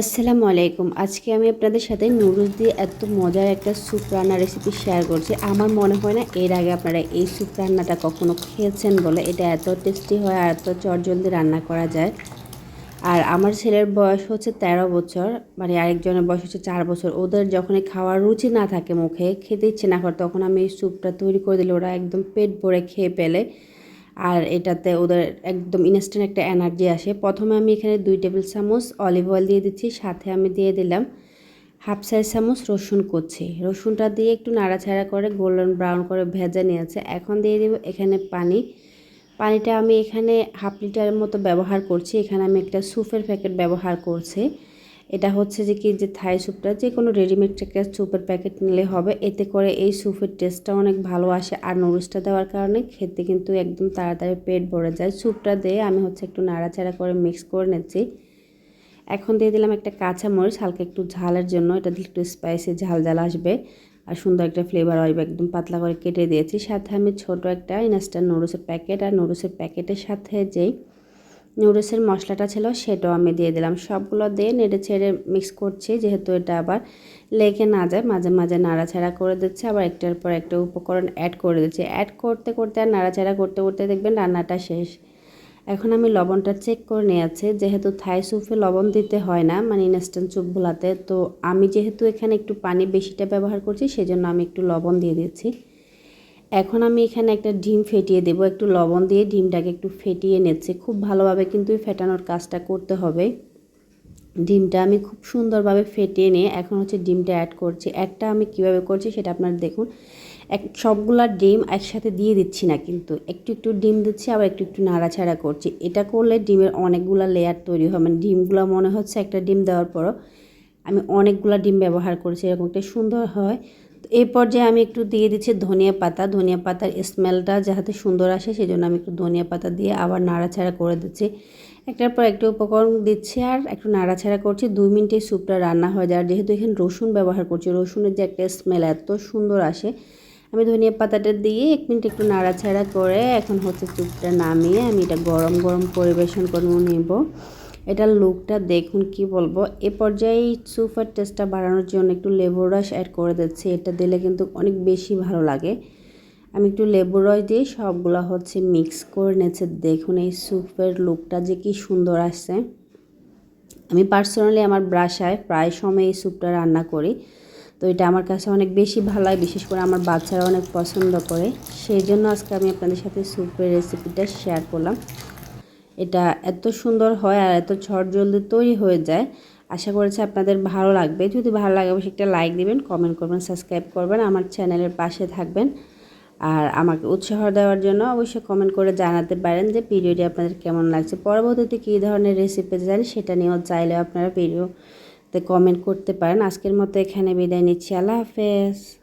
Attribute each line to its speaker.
Speaker 1: আসসালামু আলাইকুম। আজকে আমি আপনাদের সাথে নুডলস দিয়ে এত মজার একটা স্যুপ রান্নার রেসিপি শেয়ার করছি। আমার মনে হয় না এর আগে আপনারা এই স্যুপ রান্নাটা কখনো খেয়েছেন বলে। এটা এত টেস্টি হয় আর এত চটজলদি রান্না করা যায়। আর আমার ছেলের বয়স হচ্ছে তেরো বছর মানে আরেকজনের বয়স হচ্ছে চার বছর। ওদের যখন খাওয়ার রুচি না থাকে মুখে, খেতে ইচ্ছে না করে, তখন আমি এই স্যুপটা তৈরি করে দিলে ওরা একদম পেট ভরে খেয়ে পেলে আর এটাতে ওদের একদম ইনস্ট্যান্ট একটা এনার্জি আসে। প্রথমে আমি এখানে দুই টেবিল চামচ অলিভ অয়েল দিয়ে দিচ্ছি, সাথে আমি দিয়ে দিলাম হাফ সাইজ চামচ রসুন কুচি। রসুনটা দিয়ে একটু নাড়াচাড়া করে গোল্ডেন ব্রাউন করে ভেজে নিয়েছে। এখন দিয়ে দেবো এখানে পানি। পানিটা আমি এখানে হাফ লিটারের মতো ব্যবহার করছি। এখানে আমি একটা সুপের প্যাকেট ব্যবহার করছি। এটা হচ্ছে যে কি, যে থাই স্যুপটা, যে কোনো রেডিমেড একটা স্যুপের প্যাকেট নিলে হবে। এতে করে এই স্যুপের টেস্টটা অনেক ভালো আসে। আর নুডলসটা দেওয়ার কারণে খেতে কিন্তু একদম তাড়াতাড়ি পেট ভরে যায়। স্যুপটা দিয়ে আমি হচ্ছে একটু নাড়াচাড়া করে মিক্স করে নিচ্ছি। এখন দিয়ে দিলাম একটা কাঁচা মরিচ, হালকা একটু ঝালের জন্য। এটা দিলে একটু স্পাইসি ঝাল ঝাল আসবে। আর সুন্দর একটা ফ্লেভার আসবে, একদম পাতলা করে কেটে দিয়েছি। সাথে আমি ছোট একটা ইনস্ট্যান্ট নুডলসের প্যাকেট আর নুডলসের প্যাকেটের সাথে যেই নুডলসের মশলাটা ছিল সেটাও আমি দিয়ে দিলাম। সবগুলো দিয়ে নেড়ে ছেড়ে মিক্স করছি, যেহেতু এটা আবার লেগে না যায়, মাঝে মাঝে নাড়াচাড়া করে দিচ্ছে। আবার একটার পর একটা উপকরণ অ্যাড করে দিচ্ছে। অ্যাড করতে করতে আর নাড়াচাড়া করতে করতে দেখবেন রান্নাটা শেষ। এখন আমি লবণটা চেক করে নিয়েছি। যেহেতু থাই স্যুপে লবণ দিতে হয় না মানে ইনস্ট্যান্ট স্যুপগুলোতে তো আমি যেহেতু এখানে একটু পানি বেশিটা ব্যবহার করছি, সেজন্য আমি একটু লবণ দিয়ে দিচ্ছি। এখন আমি এখানে একটা ডিম ফেটিয়ে দেব। একটু লবণ দিয়ে ডিমটাকে একটু ফেটিয়ে নিচ্ছে। খুব ভালোভাবে কিন্তু ফেটানোর কাজটা করতে হবে। ডিমটা আমি খুব সুন্দরভাবে ফেটিয়ে নিয়ে এখন হচ্ছে ডিমটা অ্যাড করছি। অ্যাডটা আমি কীভাবে করছি সেটা আপনারা দেখুন। এক, সবগুলা ডিম একসাথে দিয়ে দিচ্ছি না কিন্তু। একটু একটু ডিম দিচ্ছি, আবার একটু একটু নাড়াছাড়া করছি। এটা করলে ডিমের অনেকগুলো লেয়ার তৈরি হয়। মানে ডিমগুলো মনে হচ্ছে একটা ডিম দেওয়ার পরও আমি অনেকগুলো ডিম ব্যবহার করেছি। এরকম একটা সুন্দর হয়। এই পর্যায়ে আমি একটু দিয়ে দিচ্ছি ধনিয়া পাতা। ধনিয়া পাতার স্মেলটা যাতে সুন্দর আসে সেই জন্য আমি একটু ধনিয়া পাতা দিয়ে আবার নাড়াচাড়া করে দিচ্ছি। একটার পর একটা উপকরণ দিচ্ছি আর একটু নাড়াচাড়া করছি। দুই মিনিটে স্যুপটা রান্না হয়ে যায় যেহেতু এখানে রসুন ব্যবহার করছি, রসুনের যে একটা স্মেল এত সুন্দর আসে। আমি ধনিয়া পাতাটা দিয়ে এক মিনিট একটু নাড়াচাড়া করে এখন হচ্ছে স্যুপটা নামিয়ে আমি এটা গরম গরম পরিবেশন করে নেব। এটার লুকটা দেখুন কি বলব। এ পর্যায়ে সুপার টেস্টটা বাড়ানোর জন্য একটু লেবুর রস অ্যাড করে দিচ্ছি। এটা দিলে কিন্তু অনেক বেশি ভালো লাগে। আমি একটু লেবুর রস দিয়ে সবগুলো হচ্ছে মিক্স করে নিয়েছে। দেখুন এই স্যুপের লুকটা যে কি সুন্দর আসছে। আমি পার্সোনালি আমার ব্রাশায় প্রায় সময় এই স্যুপটা রান্না করি। তো এটা আমার কাছে অনেক বেশি ভালো হয় বিশেষ করে আমার বাচ্চারা অনেক পছন্দ করে। সেই জন্য আজকে আমি আপনাদের সাথে স্যুপের রেসিপিটা শেয়ার করলাম। এটা এত সুন্দর হয় আর এত ঝড় জলদি তৈরি হয়ে যায়। আশা করেছি আপনাদের ভালো লাগবে। যদি ভালো লাগে অবশ্যই একটা লাইক দিবেন কমেন্ট করবেন সাবস্ক্রাইব করবেন, আমার চ্যানেলের পাশে থাকবেন। আর আমাকে উৎসাহ দেওয়ার জন্য অবশ্যই কমেন্ট করে জানাতে পারেন যে ভিডিওটি আপনাদের কেমন লাগছে। পরবর্তীতে কী ধরনের রেসিপি জানি সেটা নিয়েও চাইলেও আপনারা ভিডিওতে কমেন্ট করতে পারেন। আজকের মতো এখানে বিদায় নিচ্ছি। আল্লাহ হাফেজ।